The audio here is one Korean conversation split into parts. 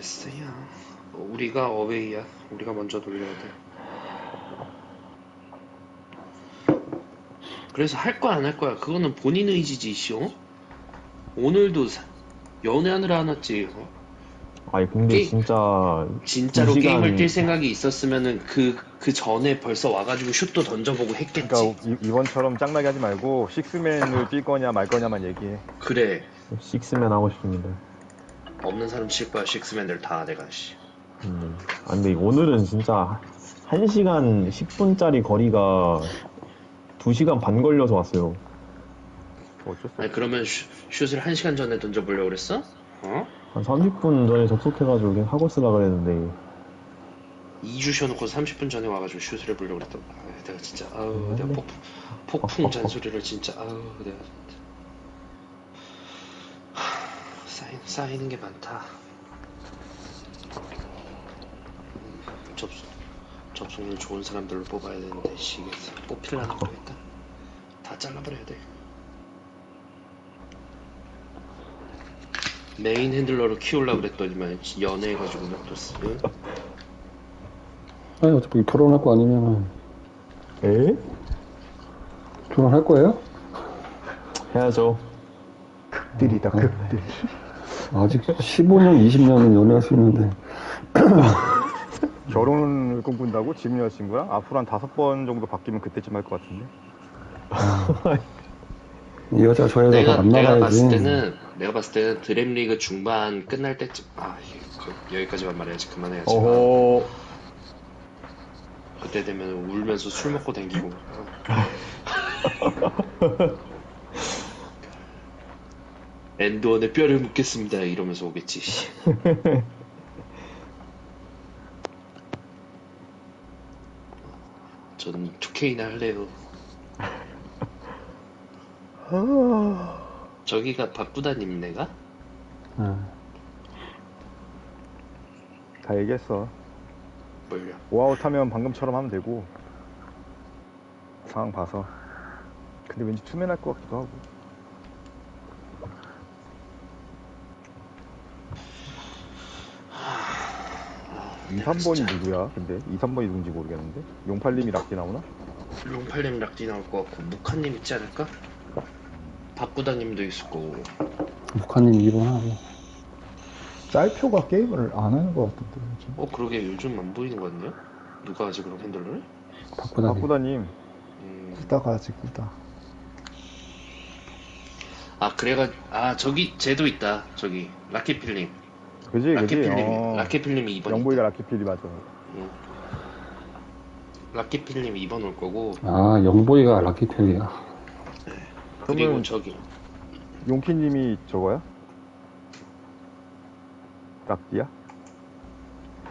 됐어요. 우리가 어웨이야. 우리가 먼저 돌려야 돼. 그래서 할 거야 안 할 거야 그거는 본인 의지지 쇼. 오늘도 사- 연애하느라 안 왔지. 어? 아니 근데 게임- 진짜 진짜로 두 게임을 시간이- 뛸 생각이 있었으면은 그, 그 전에 벌써 와가지고 슛도 던져보고 했겠지. 그러니까 이, 이번처럼 짱나게 하지 말고 식스맨을 뛸 거냐 말 거냐만 얘기해. 그래. 식스맨 하고 싶습니다. 없는 사람 칠 거야, 식스맨들 다 내가, 씨. 음. 아 근데 오늘은 진짜 1시간 10분짜리 거리가 2시간 반 걸려서 왔어요. 뭐 어쩔 수 아니. 그러면 슛, 슛을 한 시간 전에 던져보려고 그랬어? 어? 한 30분 전에 접속해가지고 그냥 하고 쓰라 그랬는데 2주 쉬어놓고 30분 전에 와가지고 슛을 해보려고 그랬던 아, 내가 진짜, 아우, 음, 내가 네. 폭, 폭풍 잔소리를 진짜, 아우, 내가 진짜. 하, 쌓이, 쌓이는 게 많다. 음, 접속, 접속률 좋은 사람들로 뽑아야 되는데, 씨, 이게 뽑히려나 모르겠다. 다 잘라버려야 돼. 메인 핸들러로 키우려고 그랬더니만 연애해가지고 또 응? 아니 어차피 결혼할 거 아니면은 에? 결혼할 거예요? 해야죠. 극딜이다 극딜. 아직 15년, 20년은 연애할 수 있는데 결혼을 꿈꾼다고 지금 여자친구랑 앞으로 한 다섯 번 정도 바뀌면 그때쯤 할 것 같은데. 이 여자 저 여자 내가 더 내가 만나봐야지. 봤을 때는 내가 봤을 때는 드랩리그 중반 끝날 때쯤 아 여기까지만 말해야지 그만해야지 어허. 그때 되면 울면서 술 먹고 댕기고 엔드원에 뼈를 묻겠습니다 이러면서 오겠지 씨. 전 2K나 할래요 저기가 박구다님 내가? 네. 다 얘기했어. 뭘요? 오아웃 하면 방금처럼 하면 되고 상황 봐서. 근데 왠지 투맨 할 것 같기도 하고. 2, 3번이 누구야? 근데 2, 3번이 누군지 모르겠는데. 용팔님이 락디 나오나? 롱팔님 락디 나올 것 같고 무카님 있지 않을까? 박구다님도 있을 거고 북한님 2번 하고 짤표가 게임을 안 하는 것 같은데 요즘. 어 그러게 요즘 안 보이는 거 같네요? 누가 하지 그럼 핸들러를? 바꾸다니. 박구다님. 음, 구다가 아직 구다. 아 그래가 아 저기 쟤도 있다 저기 라키필님 그지 그지. 라키필님 어. 라키필님이 2번 영보이가 라키필이 맞아. 라키필님 2번 올 거고 아 영보이가 락키펠이야. 그리고 그러면 저기 용키님이 저거야? 락디야?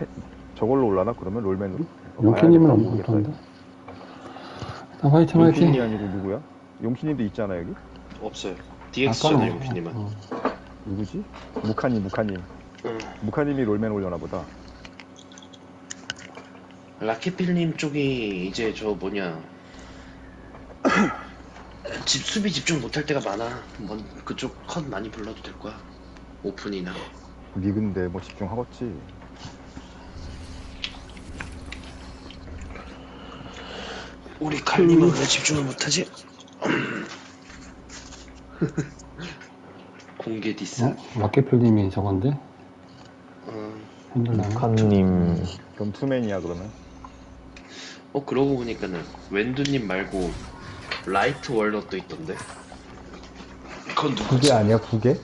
해- 저걸로 올라나 그러면 롤맨으로? 용키님은 봐야겠다, 안 모르겠다. 못한다. 일단 화이팅 용키님이 화이팅. 아니고 누구야? 용키님도 있잖아 여기. 없어요 DX잖아요 용피님은 어, 누구지? 무카님 무카님. 응. 무카님이 롤맨 올려나 보다. 라키필님 쪽이 이제 저 뭐냐 집 수비 집중 못할 때가 많아 뭔 그쪽 컷 많이 불러도 될 거야 오픈이나 리그인데 뭐 집중하겠지. 우리 칼님은 왜 집중을 못하지? 공개 디스 어? 락키펠님이 저건데. 북한님 그럼 투맨이야 그러면. 어 그러고 보니까는 웬두님 말고 라이트 월넛도 있던데 그건 누구지? 구게 아니야 구게?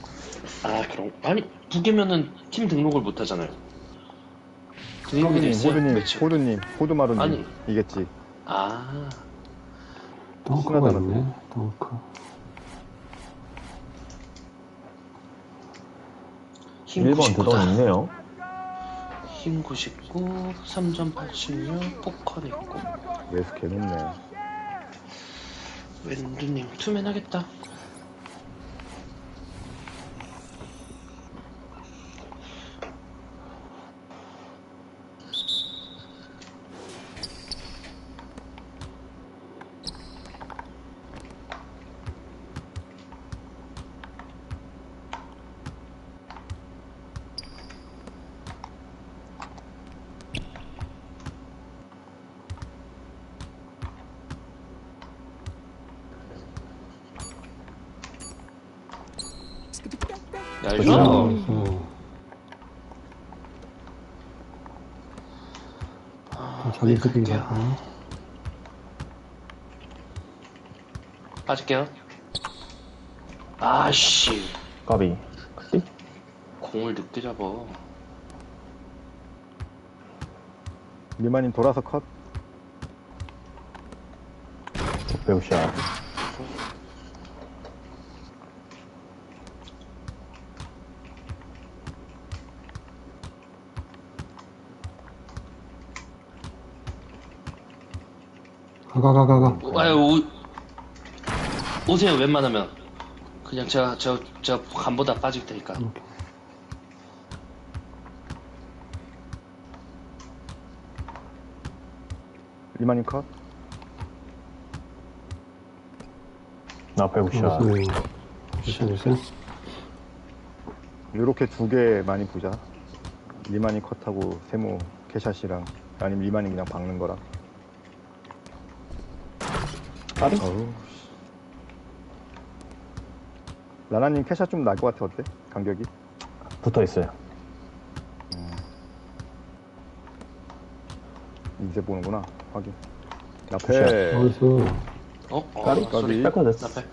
아 그럼 아니 두 개면은 팀 등록을 못 하잖아요 등록이 돼 호두님 있어요? 호두님 호두마루님 아니. 이겠지. 아 덩크가 심하다, 있네. 덩크. 힘 1번 99다 드론 있네요. 힘 99, 3.86, 포컨 있고 레스 개놓네. 웬두님 투맨 하겠다 네, 그림이다. 갈게요. 빠질게요. 아씨, 까비. 그치? 공을 늦게 잡어. 리마님 돌아서 컷. 배우샷. 가 가 가 가. 오, 아유, 오, 오세요, 웬만하면. 그냥 제가, 저, 제가 간보다 빠질 테니까. 리마님 컷. 나 배우샷. 나이스. 나이스 나이스. 요렇게 두 개 많이 보자. 리마님 컷하고 세모 캐샷이랑 아니면 리마님 그냥 박는 거랑. 까비? 어우. 씨. 라나님 캐샷 좀 날 것 같아 어때? 간격이? 붙어 있어요. 이제 보는구나. 확인. 앞에 나이스. 어? 어, 까비? 소리. 깔끔 됐어. 나패.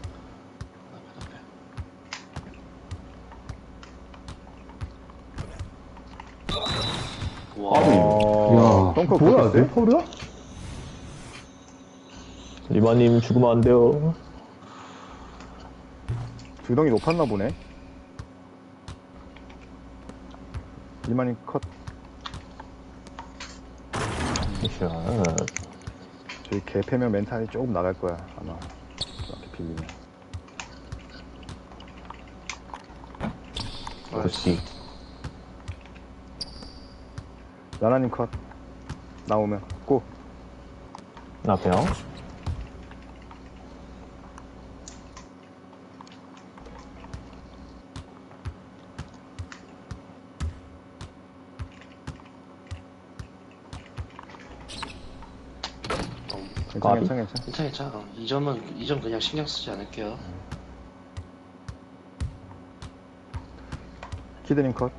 와, 어... 야, 덩커 뭐야, 그렇게 내 세? 펄이야? 리마님 죽으면 안 돼요. 주덩이 높았나 보네. 리마님 컷. 샷. 저희 개패면 멘탈이 조금 나갈 거야 아마. 이렇게 빌리면. 그렇지. 라나님 컷. 나오면 고. 나 배워. 괜찮아? 괜찮아 괜찮아. 괜찮아, 괜찮아. 어, 이 점은, 이 점 그냥 신경 쓰지 않을게요. 키드님 컷.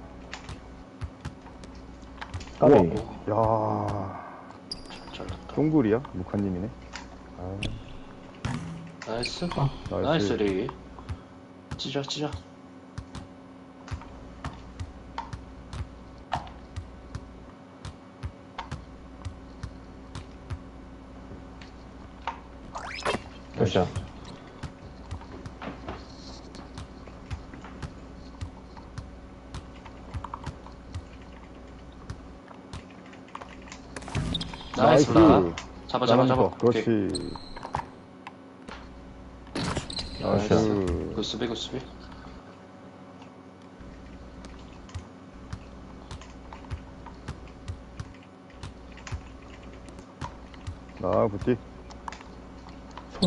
까비. 야 잘났다. 쫑굴이야? 무칸님이네. 아, 나이스. 나이스. 나이스, 리. 찢어, 찢어. 배우샷. 나이스, 라. 잡아, 잡아, 잡아. 컷. 그렇지. 나이스. 나이스. 굿 수비, 굿 수비. 아, 굿디.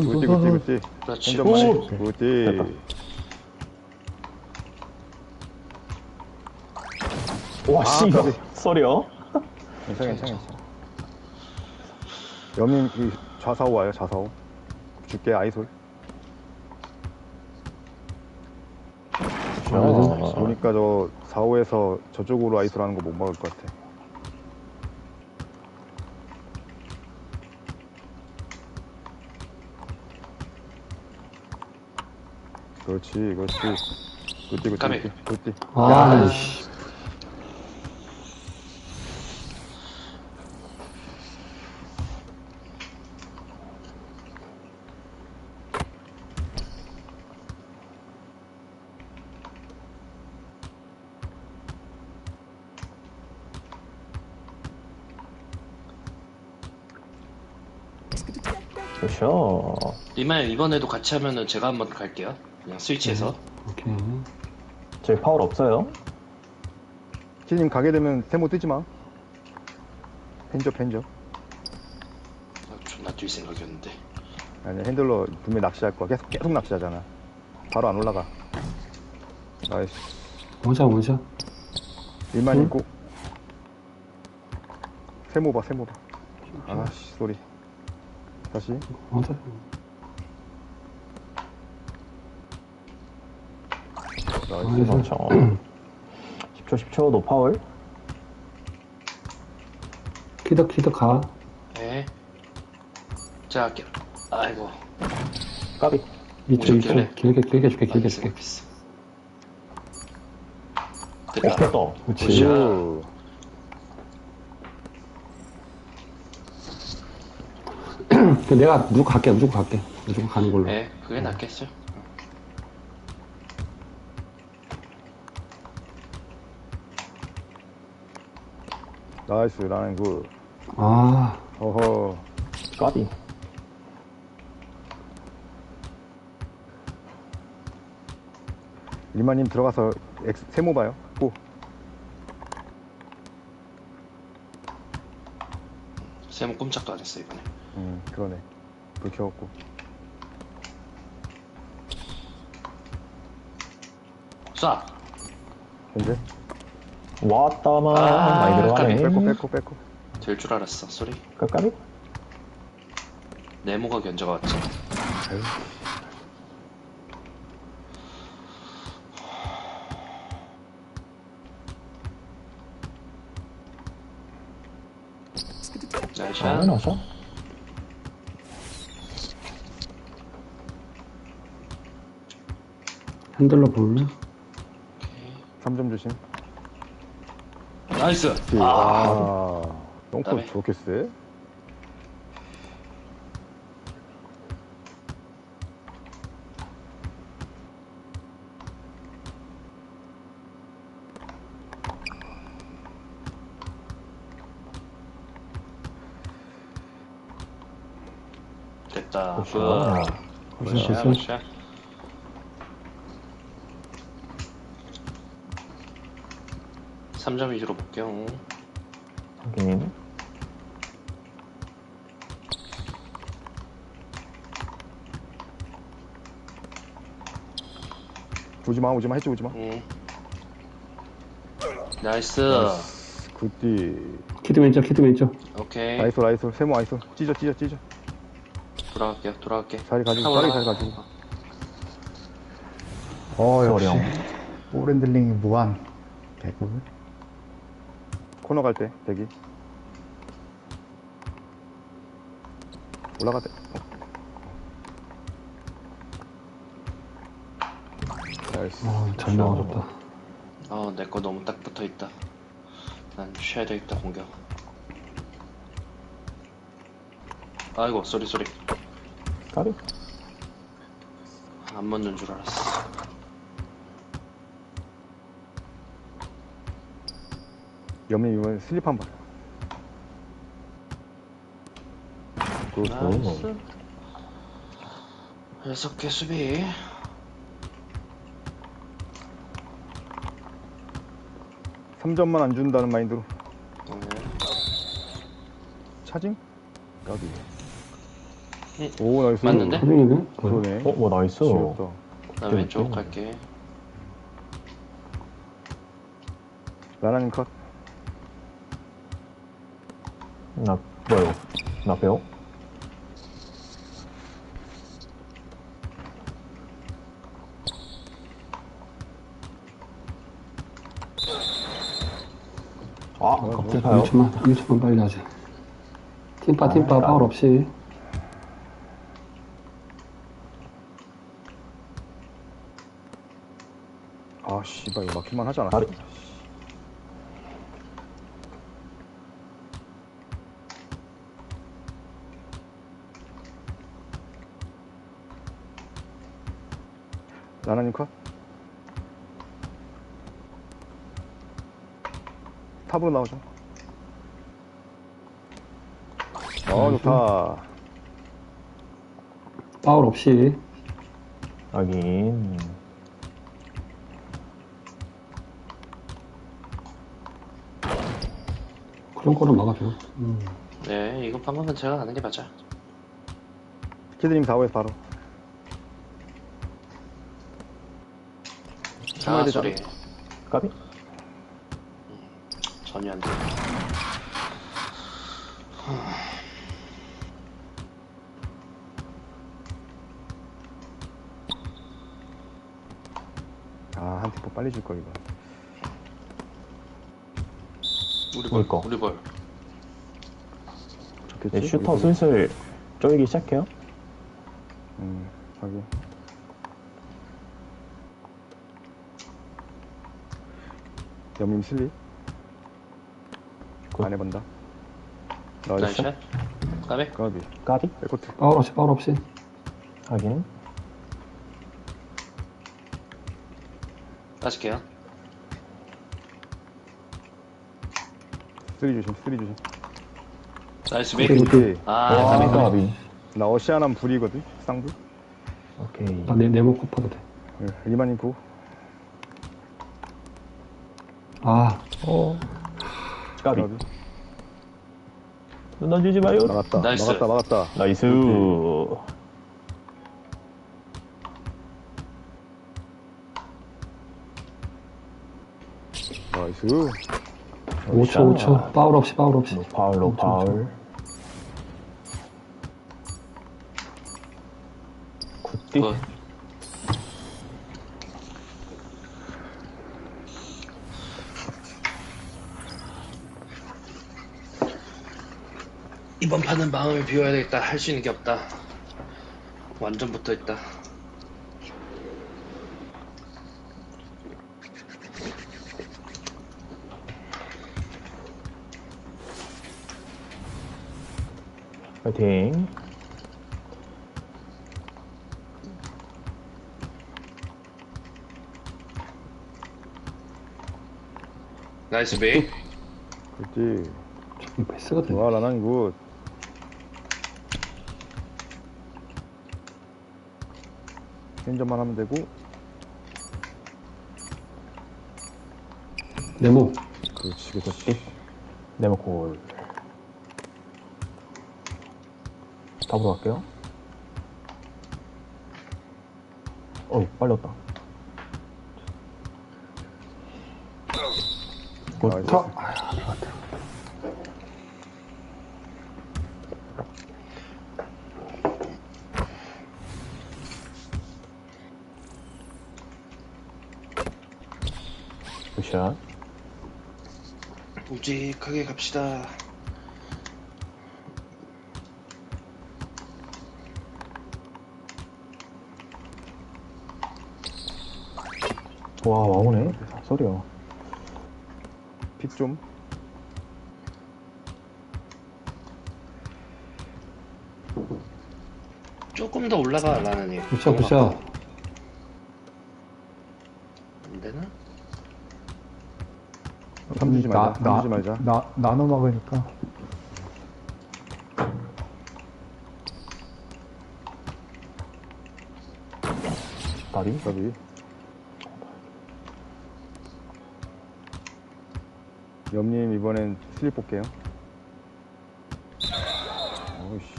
손, 굿디, 손. 굿디. 그렇지. 혼잣말. 굿. 굿디. 됐다. 와, 씨, 아. 썰이요? 괜찮아, 괜찮아, 괜찮아. 여민, 이 좌사오 와요, 좌사오. 줄게, 아이솔. 아, 보니까 저 4호에서 저쪽으로 아이솔 하는 거 못 막을 것 같아. 그렇지, 그렇지. 까비. 굿디, 굿디. 아, 씨. 배우샷. 리마일 이번에도 같이 하면은 제가 한번 갈게요. 그냥 스위치해서. 오케이. 저희 파울 없어요? 키님 가게 되면 세모 뜨지 마. 펜저, 펜저. 아, 존나 뛸 생각이었는데. 아니, 핸들러 분명 히 낚시할 거야. 계속, 계속 낚시하잖아. 바로 안 올라가. 나이스. 오자 오자. 일만 응? 있고. 세모 봐, 세모 봐. 아씨, 소리. 다시. 오자. 나이스. 그렇죠. 10초 10초 노파울. 키드 키드 가. 네. 자, 겨- 아이고. 까비. 오십 이쪽 개네. 길게 길게 줄게 길게 줄게. 됐다. 됐다. 그렇지. 굿샷. 오. 그 내가 무조건 갈게 무조건 갈게 무조건 가는 걸로. 네, 그게 낫겠죠. 나이스, 라인 굿. 아 어허. 까비. 일마님 들어가서 X, 세모 봐요. 고. 세모 꼼짝도 안 했어, 이번에. 음, 그러네. 불 켜갖고. 쏴! 현재? 왔다만 아, 많이 들어가네. 까비. 빼고, 빼고, 빼고. 될 줄 알았어, 소리. 까비. 네모가 견제가 왔지. 아유. 아, 나서. 핸들로 볼래? 3점 조심. 나이스! 아, 아, 똥콜 그다음에. 저렇게 세? 됐다. 굿. 굿샷. 굿샷, 굿샷. 굿 샷. 삼점 위주로 볼게요. 확인. 오지마, 오지마, 해줘, 오지마. 응. 나이스. 굿디. 키드 왼쪽 키드 왼쪽. 오케이. 나이스, 나이스. 세모 나이스. 찢어, 찢어, 찢어. 돌아갈게요. 돌아갈게. 자리 가지고, 자리. 잘 가지고. 어, 역시. 어려워. 오렌들링이 무한. 개꿀. 코너 갈 때, 대기. 올라갈 때. 어. 나이스. 아 잘 나와줬다. 어, 내거 너무 딱 붙어 있다. 난 쉬어야 되겠다, 공격. 아이고, 쏘리, 쏘리. 까비. 안 맞는 줄 알았어. 염림 이번에 슬립 한 번. 굿. 나이스. 여섯 개 수비. 삼점만안 준다는 마인드로. 네. 차징? 까비. 응. 오, 나이스. 맞는데? 소중이네. 그러네. 어, 뭐 나이스. 귀엽다. 나 왼쪽 갈게. 나나님 컷. 나 뭐야 이거? 나 배워? 아, 갑자기 가요? 1초만 1초만 빨리 하자. 팀파 팀파 파울 없이. 아, 씨발, 이거 막힐만 하지 않았어? 다리. 나나님 컷. 탑으로 나오죠. 어, 좋다. 파울 없이. 하긴. 그런 거는 막아줘. 음. 네, 이거 방금은 제가 가는 게 맞아. 키드님 4호에서 바로. 아, 참아야 되잖아. 소리. 까비? 전혀 안 돼. 아, 한뭐 빨리 줄거 이거. 우리 볼 거. 우리 볼 좋겠지? 네, 슈터 우리 슬슬 쪼이기 시작해요. 음, 하긴. 슬립. 굿. 안 해본다. 나이스. 나이샷 까베 까비. 까비? 백코트. 파울 없이, 파울 없이. 하긴. 빠질게요 쓰리 조심, 쓰리 조심. 나이스 오케이, 백 오케이. 아 와, 까비 까비 까비. 나 어시아남 불이거든, 쌍불. 오케이. 나 내, 네모 kop어도 돼. 예, 리마님 부. 아, 어. 까비. 눈 던지지 마요. 나갔다, 나이스. 나갔다, 나갔다. 나이스. 나이스. 5초, 5초. 파울 없이, 파울 없이. 노 파울, 노 파울. 굿디. 굿. 이번 판은 마음을 비워야 되겠다 할 수 있는 게 없다 완전 붙어 있다 파이팅. 나이스 백 그렇지. 이 패스가. 와, 라난 굿. 핸점만 하면 되고. 네모. 그렇지, 그렇지. 네모콜. 답으로 갈게요. 어이, 빨렸다. 굿. 나이스. 차. 아, 들 굿샷. 묵직하게 갑시다 와, 와오네. 소리야. 픽 좀. 조금 더 올라가 라나님 굿샷, 굿샷. 안되나? 삼 주지 말자. 주지 말자. 나, 나눠 먹으니까. 다리. 까비. 염님 이번엔 슬립 볼게요. 어이씨.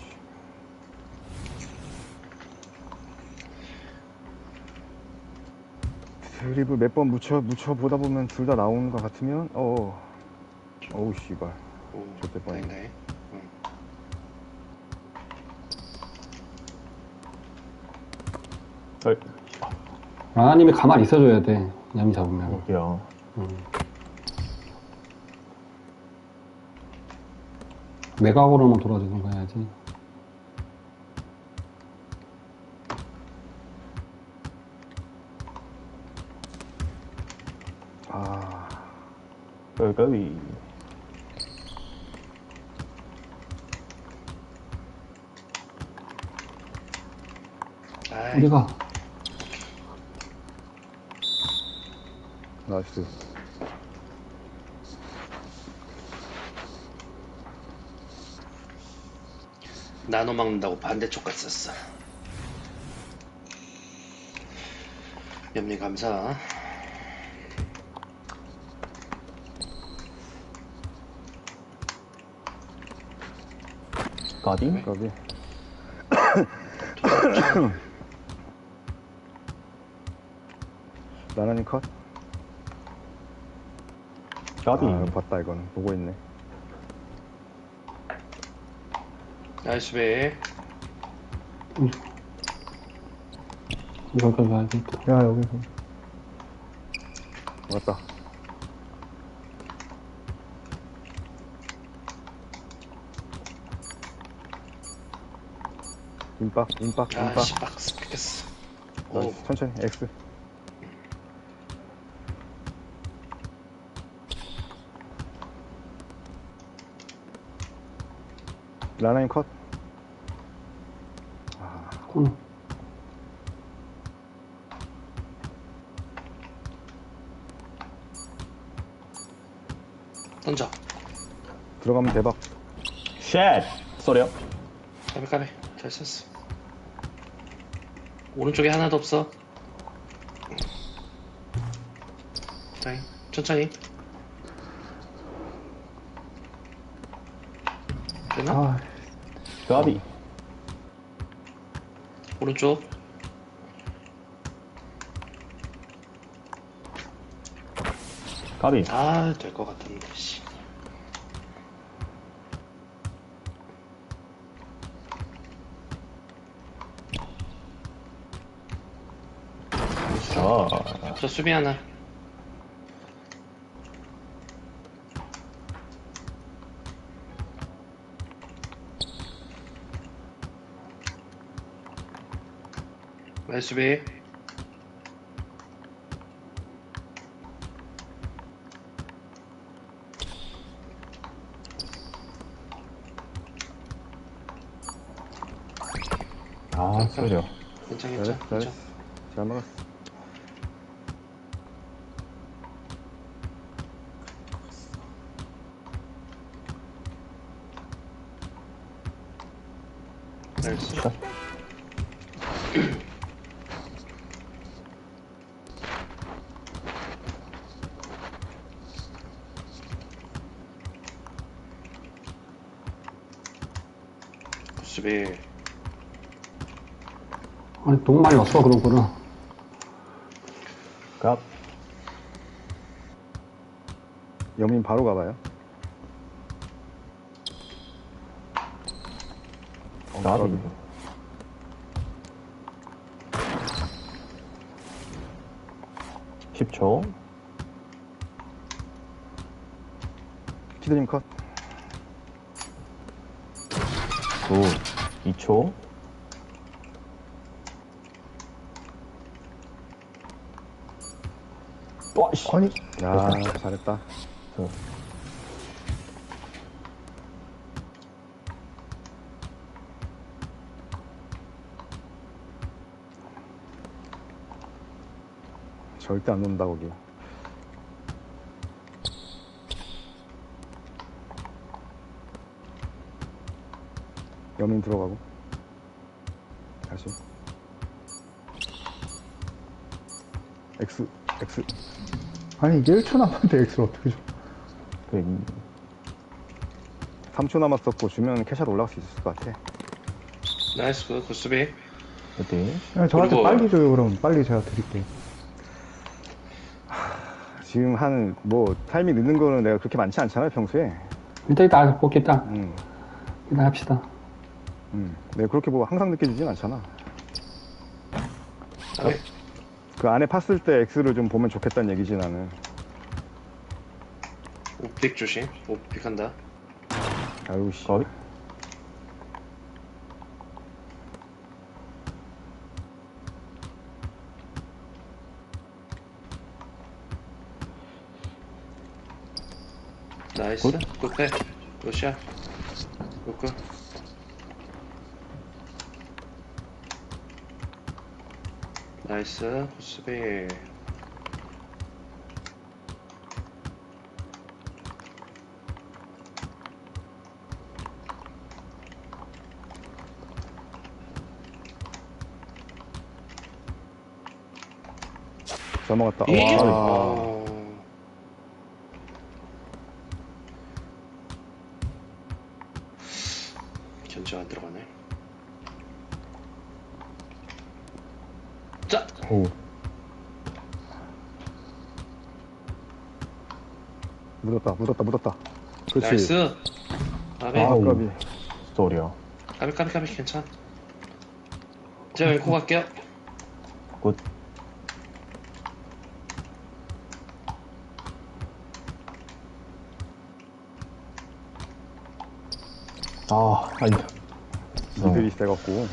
슬립을 몇 번 묻혀 묻혀 보다 보면 둘 다 나오는 것 같으면 어 어우 씨발 오, 좋대 뻔했네. 다행이네. 응. 어이, 라나님이 가만히 있어줘야 돼. 얌이 잡으면. 여기요. 음. 외곽으로만 돌아주는 거 해야지. 까비. 아이, 우리가 나이스 나눠 먹는다고 반대쪽 갔었어. 염리 감사. 까비. 까비 나나님 컷? 아 봤다 이거는 보고 있네 나이스 백. 이걸 가야지. 야, 여기서. 맞다. 임박, 임박, 임박. 아씨 박스 뺏겼어 오 나이스. 천천히, X. 라나임 컷. 아, 코너. 던져 들어가면 대박. 쉣! 쏘려. 까비 까비 잘 쳤어 오른쪽에 하나도 없어 다행 천천히 되나? 아, 까비. 오른쪽 까비. 아 될 것 같았는데 씨. 자, 저 수비 하나 나이스 수비 아, 쏘려. 괜찮 잘했어, 괜찮 잘했어. 괜찮 잘 막았어. 나이스 수비 아니, 너무 많이 왔어, 그런 거는. 깝. 여민 바로 가봐요. 까비. 십초 피드님 컷. 9, 2초. 와, 씨. 아니, 야, 잘했다. 저, 절대 안 논다, 거기. 여민 들어가고. 다시. X, X. 아니, 이게 1초 남았는데 X를 어떻게 줘? 그, 3초 남았었고, 주면 캐샷 올라갈 수 있을 것 같아. 나이스 굿, 굿 수비 어디? 그냥 저한테 그리고- 빨리 줘요, 그럼. 빨리 제가 드릴게요. 지금 한, 뭐, 타이밍 늦는 거는 내가 그렇게 많지 않잖아요, 평소에. 일단 이따 볼겠다. 음, 일단 합시다. 음. 내가 그렇게 뭐 항상 느껴지진 않잖아. 까비 그 안에 팠을 때 X를 좀 보면 좋겠다는 얘기지, 나는. 오픽 조심 오픽 한다 아유, 씨. 까 나이스 굿패 굿샷 굿굿 나이스 굿 수비 잘 먹었다. 예? 와. 그렇죠 안 들어가네 자. 오. 묻었다 묻었다 묻었다. 그렇지. 나이스. 까비 아, 아우. 까비. 스토리야. 까비 까비 까비. 괜찮 제가 왼코 갈게요. 굿. 아, 아니다. 미들이 세갖고 어,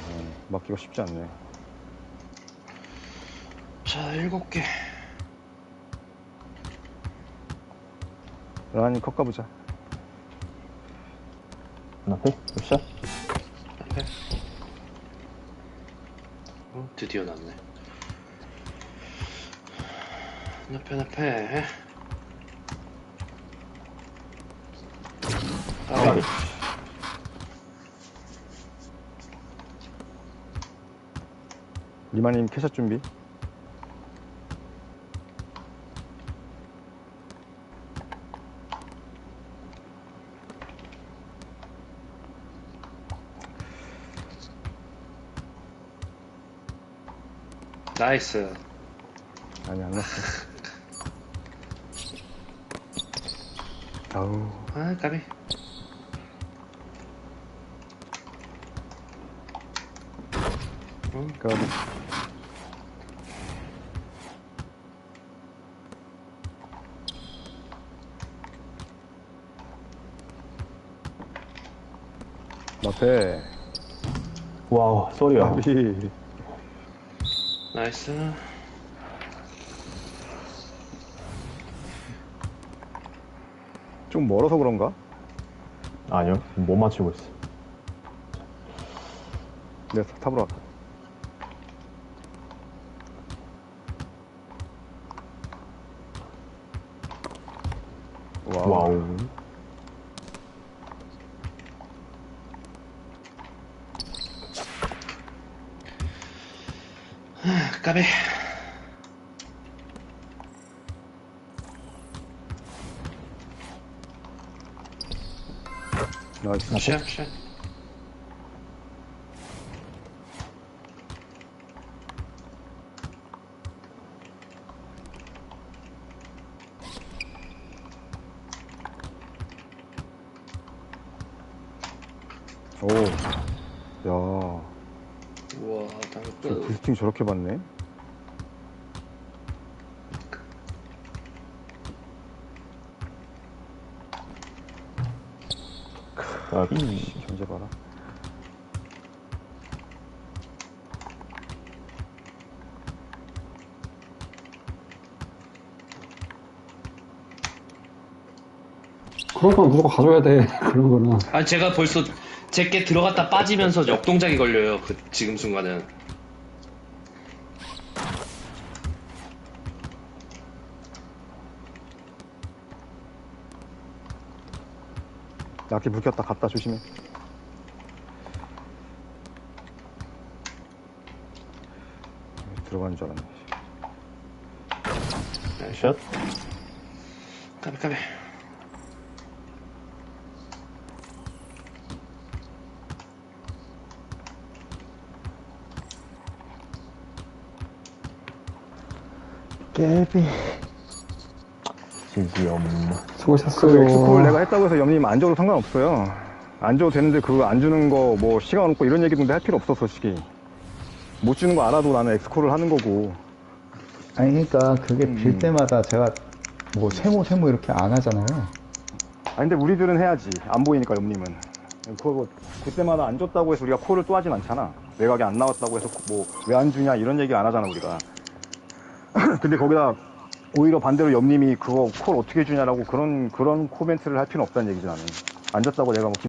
막기가 쉽지 않네. 자 일곱 개 라니 컷 가보자. 앞에? 샷? 앞에 어, 드디어 났네 앞에 앞에 아, 리마님 캐샷 준비. 나이스 아니 안 났어. 아우 아 까비 응, 까비. 앞에 와우, 쏘리야. 까비. 나이스 좀 멀어서 그런가? 아니요, 못 맞추고 있어. 내가 탑으로 갈게. 와우. 와우. 샷. 오. 야. 우와 저 당근 부스팅 저렇게 받네. 까비. 견제 봐라. 그런 건 무조건 가져야 돼. 그런 거는. 아 제가 벌써 제게 들어갔다 빠지면서 역동작이 걸려요 그 지금 순간은 낙기 불켰다. 갔다 조심해. 들어가는 줄 알았네. 샷? 까비 까비 깨비. 지지엄. 그 수고하셨어요. 엑스콜 내가 했다고 해서 영님 안 줘도 상관없어요. 안 줘도 되는데 그거 안 주는 거 뭐 시간 없고 이런 얘기도 할 필요 없어 솔직히. 못 주는 거 알아도 나는 엑스콜을 하는 거고. 아니, 그러니까 그게 음. 빌 때마다 제가 뭐 세모, 세모 이렇게 안 하잖아요. 아 근데 우리들은 해야지. 안 보이니까 영님은. 그거 뭐 그때마다 안 줬다고 해서 우리가 콜을 또 하진 않잖아. 외곽에 안 나왔다고 해서 뭐 왜 안 주냐 이런 얘기 안 하잖아 우리가. 근데 거기다 오히려 반대로 염님이 그거 콜 어떻게 주냐라고 그런 그런 코멘트를 할 필요는 없다는 얘기지 나는. 안 줬다고 내가 뭐